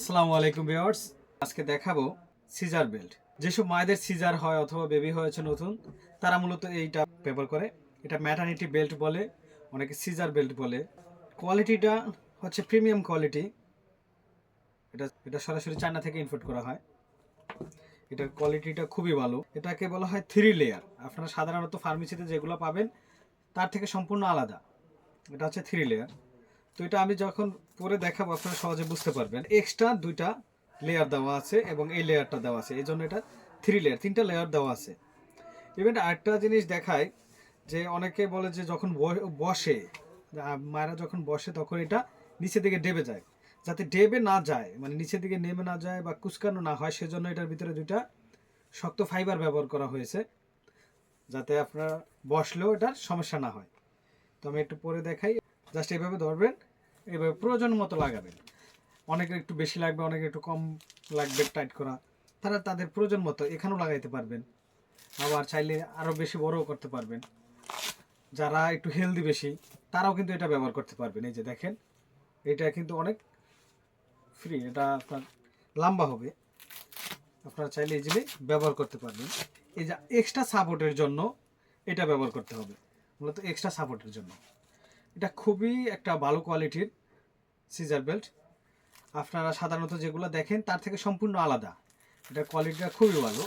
আসসালামু আলাইকুম ভিউয়ার্স। আজকে দেখাবো সিজার বেল্ট। যেসব মায়েদের সিজার হয় অথবা বেবি হয়েছে নতুন, তারা মূলত এইটা ব্যবহার করে। এটা ম্যাটার্নিটি বেল্ট বলে, অনেকে সিজার বেল্ট বলে। কোয়ালিটিটা হচ্ছে প্রিমিয়াম কোয়ালিটি এটা এটা সরাসরি চায়না থেকে ইনপুট করা হয়। এটার কোয়ালিটিটা খুবই ভালো। এটাকে বলা হয় থ্রি লেয়ার আপনারা সাধারণত ফার্মেসিতে যেগুলো পাবেন, তার থেকে সম্পূর্ণ আলাদা। এটা হচ্ছে থ্রি লেয়ার তো এটা আমি যখন পরে দেখাবো, আপনারা সহজে বুঝতে পারবেন। এক্সট্রা দুইটা লেয়ার দেওয়া আছে এবং এই লেয়ারটা দেওয়া আছে। এই জন্য এটা থ্রি লেয়ার তিনটা লেয়ার দেওয়া আছে। ইভেন আরেকটা জিনিস দেখায় যে অনেকে বলে যে যখন বসে মায়েরা যখন বসে তখন এটা নিচের দিকে ডেবে যায়। যাতে ডেবে না যায় মানে নিচের দিকে নেমে না যায় বা কুচকানো না হয়, সেজন্য এটার ভিতরে দুইটা শক্ত ফাইবার ব্যবহার করা হয়েছে। যাতে আপনার বসলেও এটার সমস্যা না হয়। তো আমি একটু পরে দেখাই। জাস্ট এইভাবে ধরবেন। এইভাবে প্রয়োজন মতো লাগাবেন। অনেকের একটু বেশি লাগবে, অনেকের একটু কম লাগবে টাইট করা। তারা তাদের প্রয়োজন মতো এখানেও লাগাইতে পারবেন। আবার চাইলে আরও বেশি বড়ও করতে পারবেন। যারা একটু হেলদি বেশি, তারাও কিন্তু এটা ব্যবহার করতে পারবেন। এই যে দেখেন, এটা কিন্তু অনেক ফ্রি এটা আপনার লম্বা হবে। আপনারা চাইলে ইজিলি ব্যবহার করতে পারবেন। এই যে এক্সট্রা সাপোর্টের জন্য এটা ব্যবহার করতে হবে। মূলত এক্সট্রা সাপোর্টের জন্য। এটা খুবই একটা ভালো কোয়ালিটির সিজার বেল্ট আপনারা সাধারণত যেগুলো দেখেন তার থেকে সম্পূর্ণ আলাদা। এটার কোয়ালিটিটা খুবই ভালো।